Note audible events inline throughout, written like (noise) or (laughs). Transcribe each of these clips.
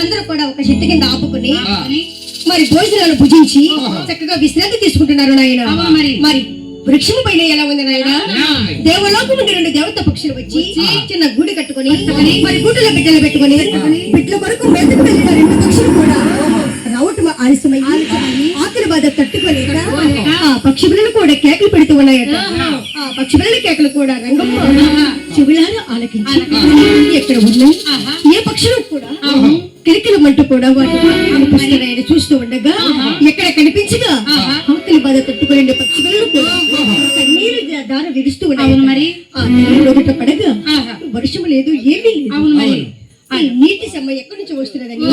అందరూ కూడా ఒక చెట్టు కింద ఆపుకుని. మరి భోజనాలు భుజించి. చక్కగా విశ్రాంతి తీసుకుంటున్నారు నాయన. మరి. మరి వృక్షం పైన ఎలా ఉంది నాయన. దేవలోకం నుండి రెండు దేవత పక్షులు వచ్చి చిన్న గూడు కట్టుకొని మరి గూడులో బిడ్డలు పెట్టుకొని బిడ్డల కొరకు మెదకు వెళ్ళిన రెండు పక్షులు కూడా రావటం ఆలస్యమయ్యి ఆకలి బాధ తట్టుకోలేక ఆ పక్షి పిల్లలు కూడా కేకలు పెడుతూ ఉన్నాయట. ఆ పక్షి పిల్లల కేకలు కూడా రంగమ్మ చెవులారా ఆలకించి ఎక్కడ ఉన్నాయి? ఏ పక్షులు కూడా కిలకిలమంటూ కూడా వాటి కనిపిస్తున్నాయని చూస్తూ ఉండగా ఎక్కడ కనిపించగా ఆకలి బాధ తట్టుకోలేని పక్షి పిల్లలు కూడా కన్నీరు దార విరుస్తూ ఉన్నాయి అవును మరి. నీరు ఒకట పడగా. వర్షం లేదు ఏమీ లేదు. అవును మరి. ఈ నీటి సమ్మ ఎక్కడి నుంచి వస్తున్నదని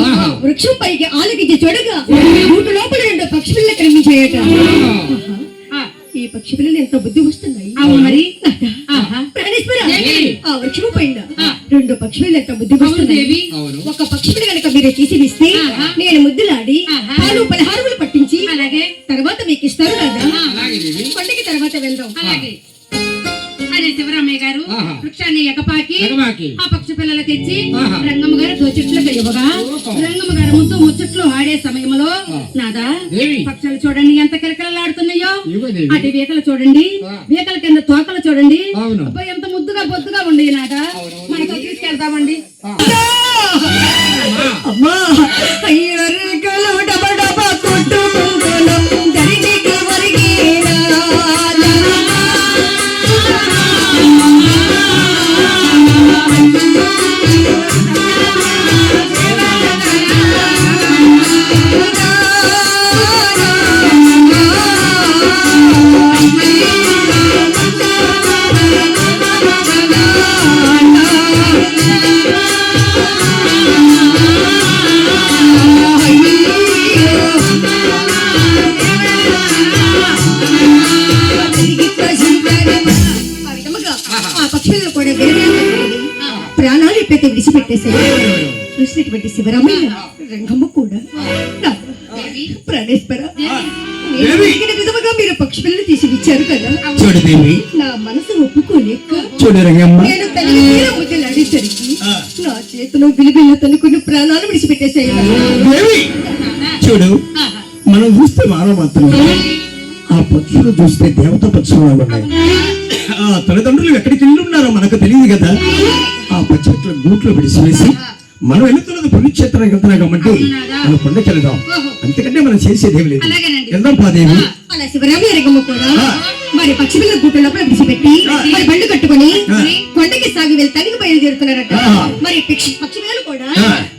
వృక్షం పైకి ఆలకించి చూడగా గూటు లోపల రెండు పక్షి పిల్లలు కనిపించాయట ఆ, ఈ పక్షి పిల్లలు ఎంత బుద్ధి వస్తున్నాయి? అవును మరి. ప్రాణేశ్వర? ఆ వృక్షము పైన. రెండు పక్షి పిల్లలు ఎంత బుద్ధి వస్తున్నాయి? ఒక పక్షి పిల్ల కనుక మీరు ఆహా. నేను ముద్దులాడి. పాలు పలహారములు పట్టించి అలాగే తర్వాత మీకు ఇస్తారు పండుగ తర్వాత వెళ్దాం అలాగే అదే శివరామయ్య గారు. వృక్షాన్ని ఎగపాకి. ఆ పక్షి పిల్లలు తెచ్చి. రంగమ్మ గారు దోచెట్లకు ఇవ్వగా. రంగమ్మ గారు ముందు ముచ్చట్లు ఆడే సమయంలో. నాదా. పక్షులు చూడండి ఎంత కిలకిలలాడుతున్నాయో. అటు వీకలు చూడండి. వీకల కింద తోకలు చూడండి ఎంత ముద్దుగా బొద్దుగా ఉండి నాదా. మనకు తీసుకెళ్తామండి (laughs) you ఆ పక్షులను కూడా విరవేసుకుని ప్రాణాలు ఎప్పుడైతే విడిచిపెట్టేశారు చూసినటువంటి శివరామయ్య రంగమ్మ కూడా నా ప్రాణేశ్వర. విధముగా మీరు పక్షి పిల్లలు తీసి ఇచ్చారు కదా. చూడు దేవి. నా మనసు ఒప్పుకోలేక చూడు రంగమ్మ. నేను తల్లి తీర ముద్దలు అడిసరికి నా చేతిలో విలువిల్ల తనుకుని ప్రాణాలు విడిచిపెట్టేశాయి చూడు. మనం చూస్తే మానవ మాత్రమే. ఆ. పక్షులు చూస్తే దేవత పక్షులు ఉన్నాయి. తల్లిదండ్రులు ఎక్కడికి వెళ్ళి ఉన్నారో మనకు తెలియదు కదా. ఆ పచ్చట్ల గూట్లో విడిచివేసి మనం వెళుతున్నది పుణ్యక్షేత్రానికి వెళ్తున్నాం కాబట్టి మనం కొండకి వెళ్దాం. అంతకంటే మనం చేసేది ఏమి లేదు. వెళ్దాం పాదేవి మరి పక్షి పిల్లల గుట్ట లోపల విడిచిపెట్టి మరి బండు కట్టుకొని కొండకి సాగి వెళ్తానికి బయలుదేరుతున్నారట. మరి పక్షి పిల్లలు కూడా.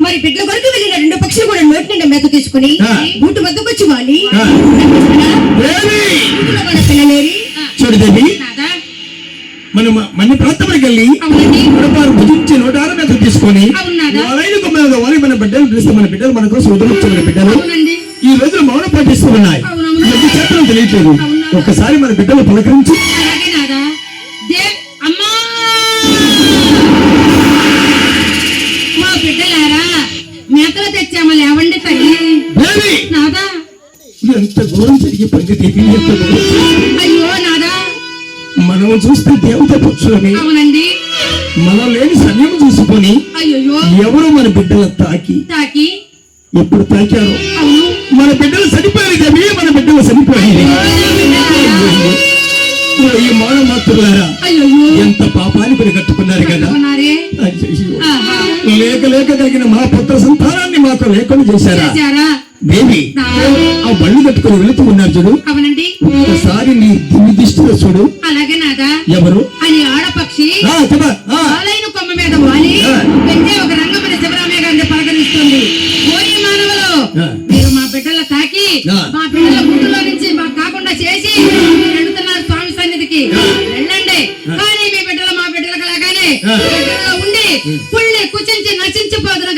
మరి బిడ్డల వరకు వెళ్ళిన రెండు పక్షులు కూడా నోటి నిండా మేత తీసుకుని. గూటు వద్దకు వచ్చి వాలి. ఆ. దేవి గూటులో కూడా పిల్లలేరి చూడు దేవి నాదా మనం మన ప్రాంతానికి వెళ్ళి నూటపారు భుజించి నూటారు మీద తీసుకొని? వాళ్ళైన వాలి మన బిడ్డలు పిలుస్తే మన బిడ్డలు మన కోసం వదిలించిన బిడ్డలు. ఈ రోజులు మౌనం పాటిస్తూ ఉన్నాయి. చేతనం తెలియట్లేదు. ఒక్కసారి మన బిడ్డలు పలకరించి. మేకలు తెచ్చామా? లేవండి తల్లి. ఎంత ఘోరం జరిగి దేవి ఎంత ఘోరం. మనం చూస్తే దేవత అవునండి. మనం లేని సమయం చూసుకొని ఎవరు మన బిడ్డల తాకి? తాకి. ఎప్పుడు తాకారో? మన బిడ్డలు చనిపోయారు దేవి మన బిడ్డలు చనిపోయాయి ఈ మానవ మాతృలారా అయ్యో ఎంత పాపాన్ని మీరు కట్టుకున్నారు కదా. లేక లేక కలిగిన మా పుత్ర సంతానాన్ని మాకు లేకుండా చేశారా? దేవి ఆ బళ్ళు కట్టుకుని వెళుతూ ఉన్నారు చూడు. అవునండి. ఒక్కసారి నీ దిష్టిలో చూడు. అలాగే నాదా. ఎవరు? అని ఆడపక్షి. ఆలైన కొమ్మ మీద వాలి. వెంటే ఒక రంగమని శివరామయ్య గారిని పలకరిస్తుంది. ఓరి మానవులు. మీరు మా బిడ్డల తాకి. మా బిడ్డల గుండెలో నుంచి మాకు కాకుండా చేసి వెళుతున్నారు స్వామి సన్నిధికి. వెళ్ళండి. కానీ మీ బిడ్డలు మా బిడ్డలకు లాగానే ఉండి పుల్లి కుచించి నశించిపోదును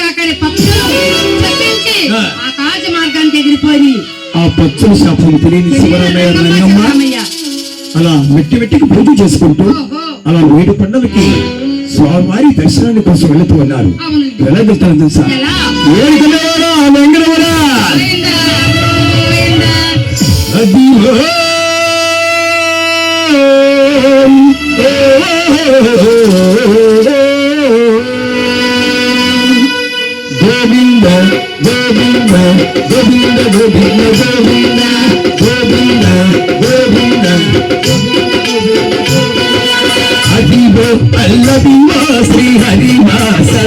ఆ పచ్చని శాపం తెలియని శివరామయ్య అలా మెట్టి మెట్టికి పూజ చేసుకుంటూ. అలా ఏడు పండలకి స్వామివారి దర్శనాన్ని కోసం వెళుతూ ఉన్నారు. ఎలా వెళ్తారు తెలుసా? ఎలా? Govinda, Govinda, Govinda, Govinda, Govinda, Govinda, Govinda, Adivo Pallavi Sri Hari Masa.